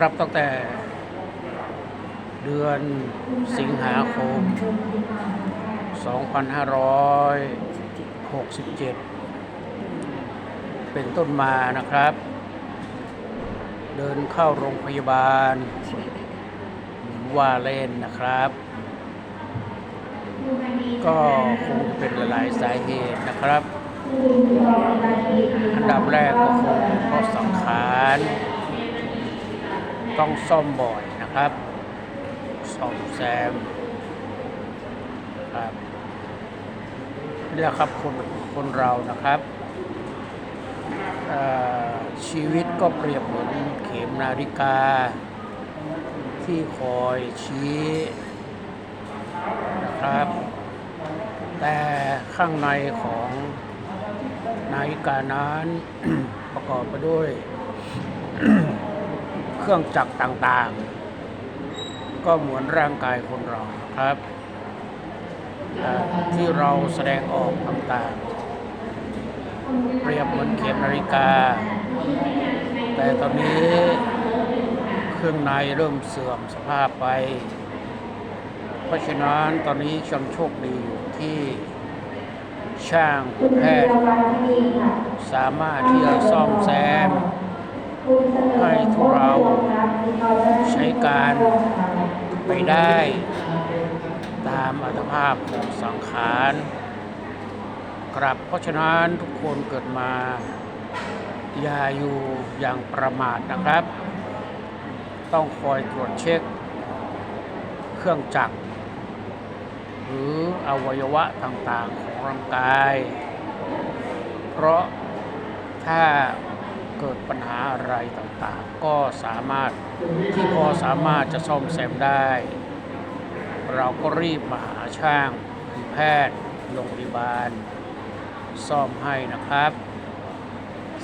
ครับตั้งแต่เดือนสิงหาคม 2567 เป็นต้นมานะครับ เดินเข้าโรงพยาบาลเหมือนว่าเล่นนะครับ ก็คงเป็นหลายสาเหตุนะครับ อันดับแรกก็คงเป็นเพราะสังขาร ต้องซ่อมบ่อยนะครับซ่อมแซมครับเนี่ยครับคนคนเรานะครับชีวิตก็เปรียบเหมือนเข็มนาฬิกา ที่คอยชี้นะครับ แต่ข้างในของนาฬิกานั้นประกอบไปด้วย เครื่องจักรต่างๆ ก็เหมือนร่างกายคนเราครับเอ่อที่เราแสดงออกต่างๆ เปรียบเหมือนเข็มนาฬิกา แต่ตอนนี้เครื่องในเริ่มเสื่อมสภาพไป เพราะฉะนั้นตอนนี้ชังโชคดีอยู่ที่ช่างแพทย์สามารถที่จะซ่อมแซม ให้ทุกเราใช้การไปได้ ตามอัตภาพของสังขารครับเพราะฉะนั้นทุกคนเกิดมา อย่าอยู่อย่างประมาทนะครับ ต้องคอยตรวจเช็ค เครื่องจักร หรืออวัยวะต่างๆของร่างกาย เพราะถ้า เกิดปัญหาอะไรต่างๆ ก็สามารถที่พอสามารถจะซ่อมแซมได้ เราก็รีบมาหาช่างแพทย์โรงพยาบาล ซ่อมให้นะครับ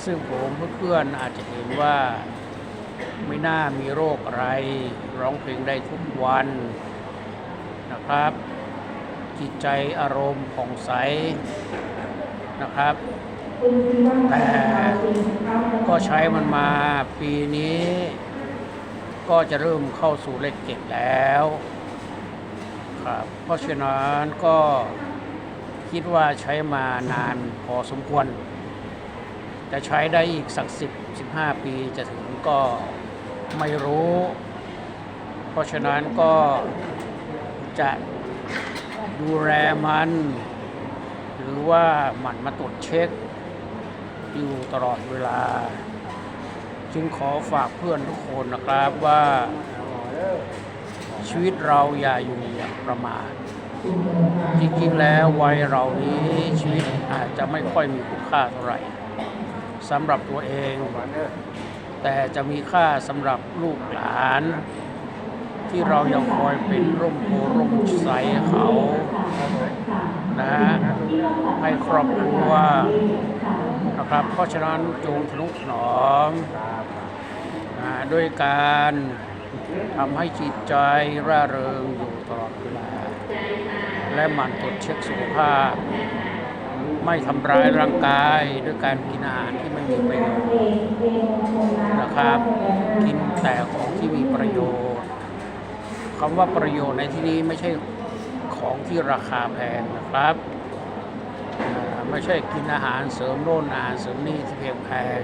ซึ่งผมเพื่อนๆอาจจะเห็นว่าไม่น่ามีโรคอะไร ร้องเพลงได้ทุกวันนะครับ จิตใจอารมณ์ผ่องใสนะครับ แต่ ก็ใช้มันมาปีนี้ ก็จะเริ่มเข้าสู่เลขเจ็ดแล้วครับเพราะฉะนั้นก็คิดว่าใช้มานานพอสมควรจะใช้ได้อีกสักสิบสิบห้าปีจะถึงก็ไม่รู้ เพราะฉะนั้นก็จะดูแลมัน หรือว่าหมั่นมาตรวจเช็ค อยู่ตลอดเวลา จึงขอฝากเพื่อนทุกคนนะครับว่าชีวิตเราอย่าอยู่อย่างประมาทจริงๆแล้ววัยเรานี้ชีวิตอาจจะไม่ค่อยมีคุณค่าเท่าไหร่สำหรับตัวเอง แต่จะมีค่าสำหรับลูกหลาน ที่เรายังคอยเป็นร่มโพร่มใสเขานะฮะให้ครอบครัว นะครับ เพราะฉะนั้นจงทนุถนอมด้วยการทำให้จิตใจร่าเริงอยู่ตลอดเวลา และหมั่นตรวจเช็คสุขภาพ ไม่ทำร้ายร่างกายด้วยการกินอาหารที่ไม่มีประโยชน์นะครับ กินแต่ของที่มีประโยชน์คำว่าประโยชน์ในที่นี้ไม่ใช่ของที่ราคาแพงนะครับ ไม่ใช่กินอาหารเสริมโน่นอาหารเสริมนี่ที่เพียงแพง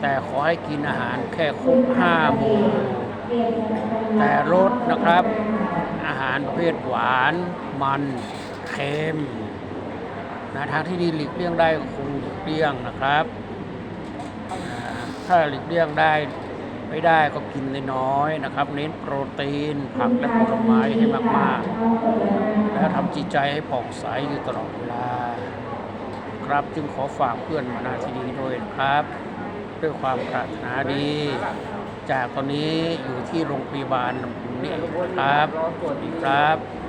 แต่ขอให้กินอาหารแค่ครบห้าหมู่แต่ลดนะครับ อาหารประเภทหวาน มันเค็มนะทางที่ดีหลีกเลี่ยงได้ก็คงหลีกเลี่ยงนะครับ ถ้าหลีกเลี่ยงได้ไม่ได้ก็กินน้อยๆนะครับ เน้นโปรตีน ผักและผลไม้ให้มากๆ แล้วทำจิตใจให้ผ่องใสอยู่ตลอดเวลา ครับ จึงขอฝากเพื่อนมานาที่นี้ด้วยครับ ด้วยความปรารถนาดี จากตอนนี้อยู่ที่โรงพยาบาลลำพูนนี่ครับสวัสดีครับ